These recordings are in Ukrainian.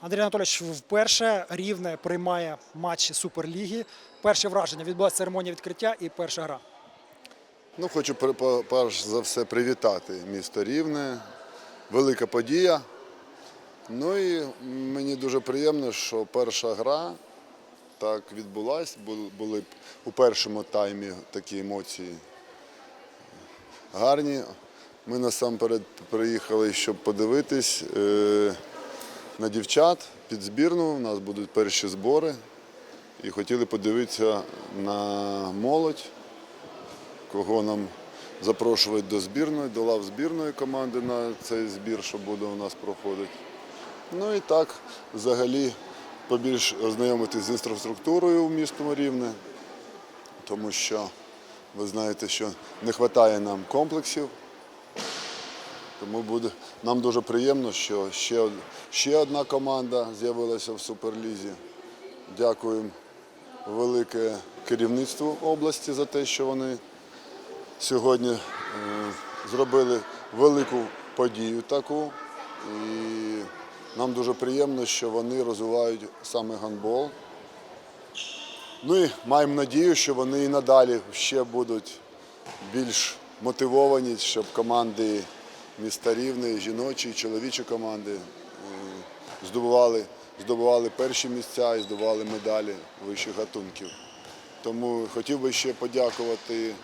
Андрій Анатолійович вперше рівне приймає матчі Суперліги. Перше враження відбулася церемонія відкриття і перша гра. Ну, хочу перш за все привітати місто Рівне. Велика подія. Ну і мені дуже приємно, що перша гра так відбулась. Були у першому таймі такі емоції гарні. Ми насамперед приїхали, щоб подивитись е, на дівчат під збірну. У нас будуть перші збори. І хотіли подивитися на молодь кого нам запрошують до збірної, до лав збірної команди на цей збір, що буде у нас проходити. Ну і так, взагалі, побільш ознайомитись з інфраструктурою в місто Рівне, тому що ви знаєте, що не вистачає нам комплексів. Тому буде нам дуже приємно, що ще, ще одна команда з'явилася в Суперлізі. Дякуємо велике керівництву області за те, що вони сьогодні е, зробили велику подію таку. І нам дуже приємно, що вони розвивають саме гандбол. Ну і маємо надію, що вони і надалі ще будуть більш мотивовані, щоб команди міста Рівне, жіночі, чоловічі команди е, здобували, здобували перші місця і здобували медалі вищих гатунків. Тому хотів би ще подякувати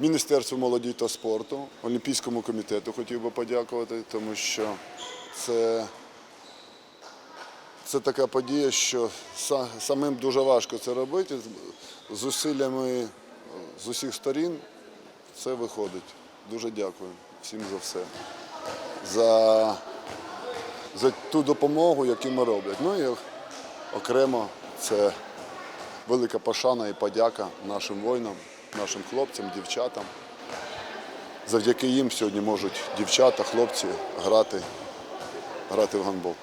Міністерству молоді та спорту, Олімпійському комітету хотів би подякувати, тому що це, це така подія, що самим дуже важко це робити. З зусиллями з усіх сторін це виходить. Дуже дякую всім за все. За, за ту допомогу, яку ми роблять. Ну і окремо це велика пошана і подяка нашим воїнам, нашим хлопцям, дівчатам. Завдяки їм сьогодні можуть дівчата, хлопці грати, грати в гандбол.